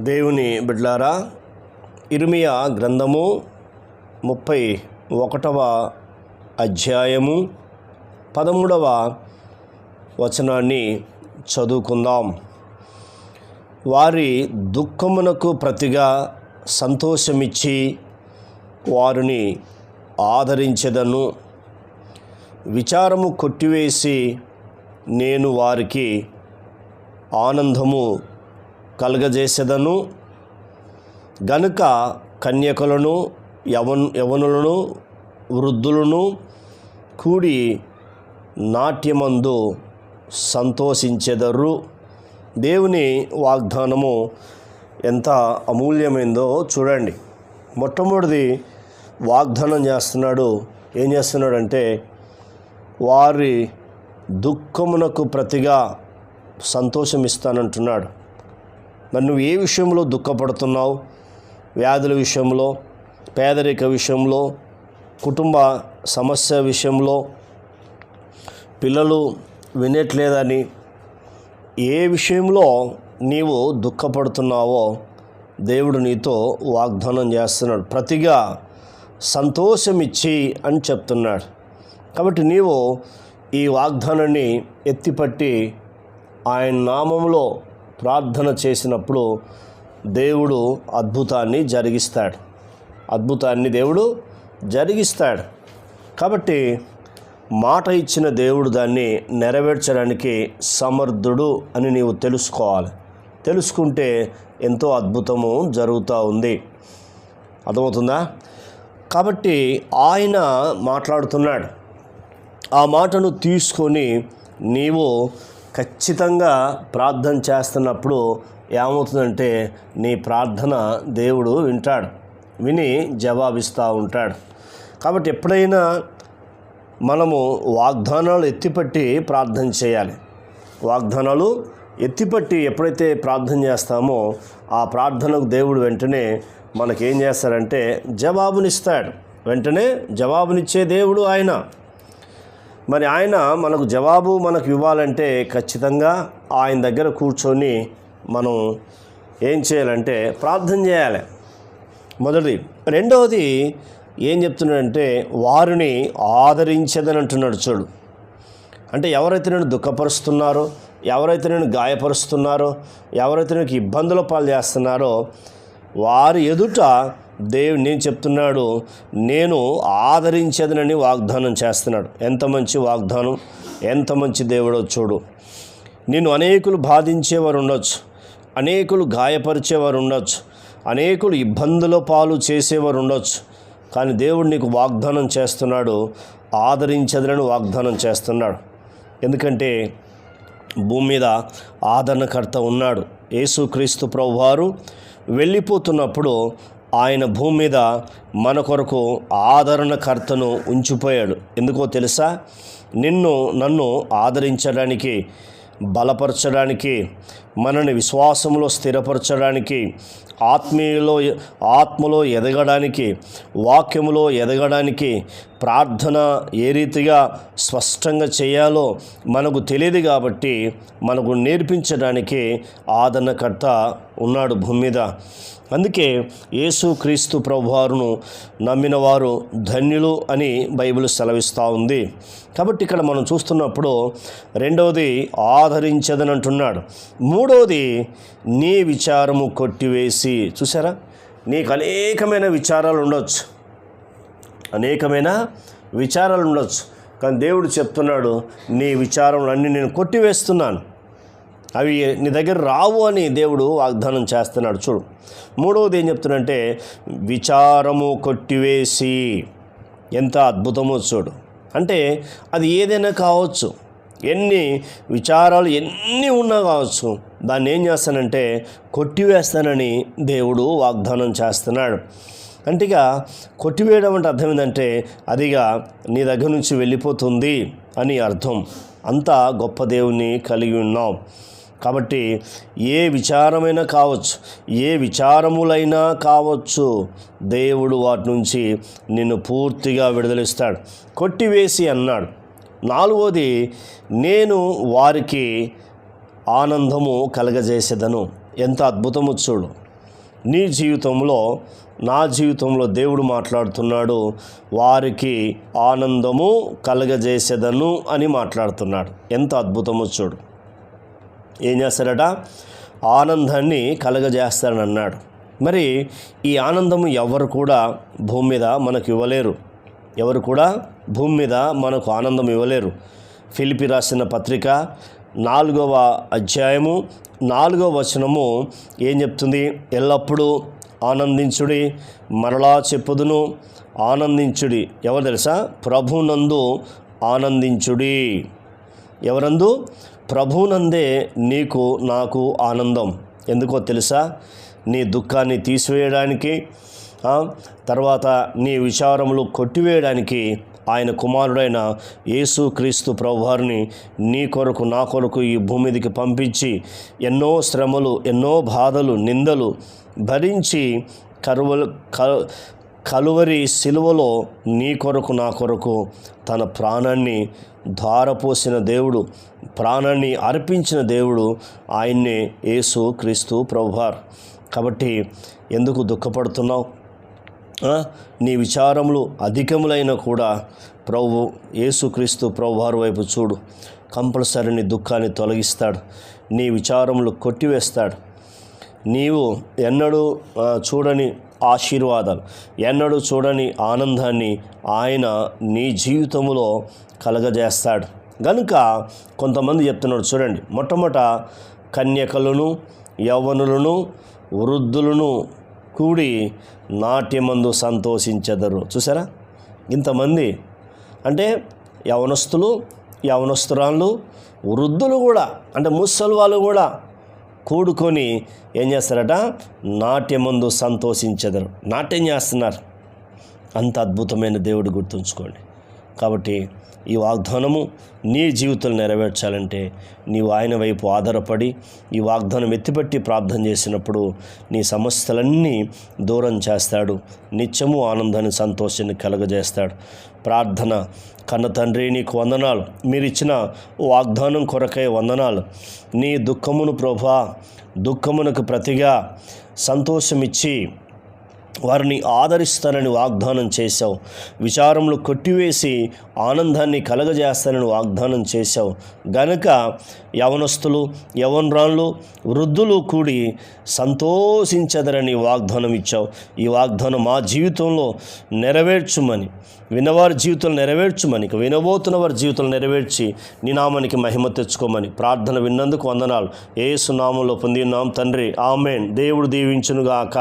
దేవుని బిడ్లారా ఇర్మియా గ్రంథము ముప్పై ఒకటవ అధ్యాయము పదమూడవ వచనాన్ని చదువుకుందాం. వారి దుఃఖమునకు ప్రతిగా సంతోషమిచ్చి వారిని ఆదరించెదను. విచారము కొట్టివేసి నేను వారికి ఆనందము కలగజేసేదను. గనుక కన్యకలను యవన్ యవనులను వృద్ధులను కూడి నాట్యమందు సంతోషించెదరు. దేవుని వాగ్దానము ఎంత అమూల్యమైందో చూడండి. మొట్టమొదటిది వాగ్దానం చేస్తున్నాడు. ఏం చేస్తున్నాడంటే వారి దుఃఖమునకు ప్రతిగా సంతోషం ఇస్తానంటున్నాడు మరి నువ్వు ఏ విషయంలో దుఃఖపడుతున్నావు? వ్యాధుల విషయంలో పేదరిక విషయంలో కుటుంబ సమస్య విషయంలో పిల్లలు వినట్లేదని ఏ విషయంలో నీవు దుఃఖపడుతున్నావో దేవుడు నీతో వాగ్దానం చేస్తున్నాడు. ప్రతిగా సంతోషమిచ్చి అని చెప్తున్నాడు. కాబట్టి నీవు ఈ వాగ్దానాన్ని ఎత్తిపట్టి ఆయన నామంలో ప్రార్థన చేసినప్పుడు దేవుడు అద్భుతాన్ని జరిగిస్తాడు. అద్భుతాన్ని దేవుడు జరిగిస్తాడు. కాబట్టి మాట ఇచ్చిన దేవుడు దాన్ని నెరవేర్చడానికి సమర్థుడు అని నీవు తెలుసుకోవాలి. తెలుసుకుంటే ఎంతో అద్భుతము జరుగుతూ ఉంది. అర్థమవుతుందా? కాబట్టి ఆయన మాట్లాడుతున్నాడు. ఆ మాటను తీసుకొని నీవు ఖచ్చితంగా ప్రార్థన చేస్తున్నప్పుడు ఏమవుతుందంటే నీ ప్రార్థన దేవుడు వింటాడు. విని జవాబిస్తూ ఉంటాడు. కాబట్టి ఎప్పుడైనా మనము వాగ్దానాలు ఎత్తిపట్టి ప్రార్థన చేయాలి. వాగ్దానాలు ఎత్తిపట్టి ఎప్పుడైతే ప్రార్థన చేస్తామో ఆ ప్రార్థనకు దేవుడు వెంటనే మనకేం చేస్తాడంటే జవాబునిస్తాడు. వెంటనే జవాబునిచ్చే దేవుడు ఆయన. మరి ఆయన మనకు జవాబు మనకు ఇవ్వాలంటే ఖచ్చితంగా ఆయన దగ్గర కూర్చొని మనం ఏం చేయాలంటే ప్రార్థన చేయాలి. మొదటిది. రెండవది ఏం చెప్తున్నాడంటే వారిని ఆదరించదని అంటున్నాడు చూడు. అంటే ఎవరైతే నేను దుఃఖపరుస్తున్నారో ఎవరైతే నేను గాయపరుస్తున్నారో ఎవరైతే నాకు ఇబ్బందుల పాలు చేస్తున్నారో వారి ఎదుట దేవుడు నేను చెప్తున్నాడు నేను ఆదరించదనని వాగ్దానం చేస్తున్నాడు. ఎంత మంచి వాగ్దానం ఎంత మంచి దేవుడో చూడు. నిన్ను అనేకులు బాధించేవారు ఉండొచ్చు అనేకులు గాయపరిచేవారు ఉండొచ్చు అనేకులు ఇబ్బందుల పాలు చేసేవారు ఉండొచ్చు కానీ దేవుడు నీకు వాగ్దానం చేస్తున్నాడు ఆదరించదనని వాగ్దానం చేస్తున్నాడు. ఎందుకంటే భూమి మీద ఆదరణకర్త ఉన్నాడు. యేసుక్రీస్తు ప్రభువారు వెళ్ళిపోతున్నప్పుడు ఆయన భూమి మీద మన కొరకు ఆదరణకర్తను ఉంచిపోయాడు. ఎందుకో తెలుసా? నిన్ను నన్ను ఆదరించడానికి బలపరచడానికి మనని విశ్వాసంలో స్థిరపరచడానికి ఆత్మీయలో ఆత్మలో ఎదగడానికి వాక్యములో ఎదగడానికి ప్రార్థన ఏ రీతిగా స్పష్టంగా చేయాలో మనకు తెలియదు కాబట్టి మనకు నేర్పించడానికి ఆదరణకర్త ఉన్నాడు భూమి మీద అందుకే యేసు క్రీస్తు ప్రభువారును నమ్మిన వారు ధన్యులు అని బైబిల్ సెలవిస్తూ ఉంది. కాబట్టి ఇక్కడ మనం చూస్తున్నప్పుడు రెండవది ఆదరించదని అంటున్నాడు మూడవది నీ విచారము కొట్టివేసి. చూసారా నీకు అనేకమైన విచారాలు ఉండొచ్చు. అనేకమైన విచారాలు ఉండొచ్చు. కానీ దేవుడు చెప్తున్నాడు నీ విచారములన్నీ నేను కొట్టివేస్తున్నాను. అవి నీ దగ్గర రావు అని దేవుడు వాగ్దానం చేస్తున్నాడు. చూడు. మూడవది ఏం చెప్తున్నంటే విచారము కొట్టివేసి. ఎంత అద్భుతమో చూడు. అంటే అది ఏదైనా కావచ్చు. ఎన్ని విచారాలు ఎన్ని ఉన్నా కావచ్చు. దాన్ని ఏం చేస్తానంటే కొట్టివేస్తానని దేవుడు వాగ్దానం చేస్తున్నాడు. అంటే ఇక కొట్టివేయడం అంటే అర్థం ఏంటంటే అదిగా నీ దగ్గర నుంచి వెళ్ళిపోతుంది అని అర్థం. అంత గొప్ప దేవుని కలిగి ఉన్నాం కాబట్టి ఏ విచారమైనా కావచ్చు ఏ విచారములైనా కావచ్చు దేవుడు వాటి నుంచి నిన్ను పూర్తిగా విడుదలిస్తాడు. కొట్టివేసి అన్నాడు. నాలుగోది నేను వారికి ఆనందము కలగజేసేదను. ఎంత అద్భుతము చూడు. నీ జీవితంలో నా జీవితంలో దేవుడు మాట్లాడుతున్నాడు వారికి ఆనందము కలగజేసేదను అని మాట్లాడుతున్నాడు. ఎంత అద్భుతమో చూడు. ఏం చేస్తాడట ఆనందాన్ని కలగజేస్తాడని అన్నాడు. మరి ఈ ఆనందము ఎవరు కూడా భూమి మీద మనకు ఇవ్వలేరు. ఎవరు కూడా భూమి మీద మనకు ఆనందం ఇవ్వలేరు. ఫిలిపి రాసిన పత్రిక నాలుగవ అధ్యాయము నాలుగవ వచనము ఏం చెప్తుంది? ఎల్లప్పుడూ ఆనందించుడి మరలా చెప్పుదును ఆనందించుడి. ఎవరు తెలుసా? ప్రభునందు ఆనందించుడి. ఎవరందు? ప్రభునందే నీకు నాకు ఆనందం. ఎందుకో తెలుసా? నీ దుఃఖాన్ని తీసివేయడానికి తర్వాత నీ విచారములు కొట్టివేయడానికి ఆయన కుమారుడైన యేసు క్రీస్తు ప్రభువారిని నీ కొరకు నా కొరకు ఈ భూమి పంపించి ఎన్నో శ్రమలు ఎన్నో బాధలు నిందలు భరించి కరువలు క కలువరి సిలువలో నీ కొరకు నా కొరకు తన ప్రాణాన్ని ధారపోసిన దేవుడు ప్రాణాన్ని అర్పించిన దేవుడు ఆయన్నే యేసు క్రీస్తు ప్రభువార్. కాబట్టి ఎందుకు దుఃఖపడుతున్నావు? నీ విచారములు అధికములైన కూడా ప్రభు యేసుక్రీస్తు ప్రభువారి వైపు చూడు. కంపల్సరీ నీ దుఃఖాన్ని తొలగిస్తాడు. నీ విచారములు కొట్టివేస్తాడు. నీవు ఎన్నడూ చూడని ఆశీర్వాదాలు ఎన్నడూ చూడని ఆనందాన్ని ఆయన నీ జీవితంలో కలగజేస్తాడు. గనుక కొంతమంది చెప్తున్నాడు చూడండి. మొట్టమొదట కన్యకలను యవ్వనులను వృద్ధులను కూడి నాట్యమందు సంతోషించెదరు. చూసారా ఇంతమంది అంటే యవనస్తులు యవనస్తురాళ్ళు వృద్ధులు కూడా అంటే ముసలి వాళ్ళు కూడా కూడుకొని ఏం చేస్తారట? నాట్యమందు సంతోషించెదరు. నాట్యం చేస్తున్నారు. అంత అద్భుతమైన దేవుడు గుర్తుంచుకోండి. కాబట్టి ఈ వాగ్దానము నీ జీవితం నెరవేర్చాలంటే నీవు ఆయన వైపు ఆధారపడి ఈ వాగ్దానం ఎత్తిపెట్టి ప్రార్థన చేసినప్పుడు నీ సమస్యలన్నీ దూరం చేస్తాడు. నిత్యము ఆనందాన్ని సంతోషాన్ని కలగజేస్తాడు. ప్రార్థన కన్న తండ్రి నీకు వందనాలు. మీరిచ్చిన వాగ్దానం కొరకై వందనాలు. నీ దుఃఖమును ప్రభా దుఃఖమునకు ప్రతిగా సంతోషమిచ్చి వారిని ఆదరిస్తానని వాగ్దానం చేశావు. విచారములు కొట్టివేసి ఆనందాన్ని కలగజేస్తానని వాగ్దానం చేశావు. గనుక యవనస్తులు యవనరాళ్ళు వృద్ధులు కూడి సంతోషించదరని వాగ్దానం ఇచ్చావు. ఈ వాగ్దానం మా జీవితంలో నెరవేర్చుమని. వినవారి జీవితం నెరవేర్చుమని. వినబోతున్న వారి జీవితం నెరవేర్చి నీ నామానికి మహిమ తెచ్చుకోమని ప్రార్థన విన్నందుకు వందనాలు. ఏ సునామంలో పొందినాం తండ్రి. ఆమెన్. దేవుడు దీవించునుగాక.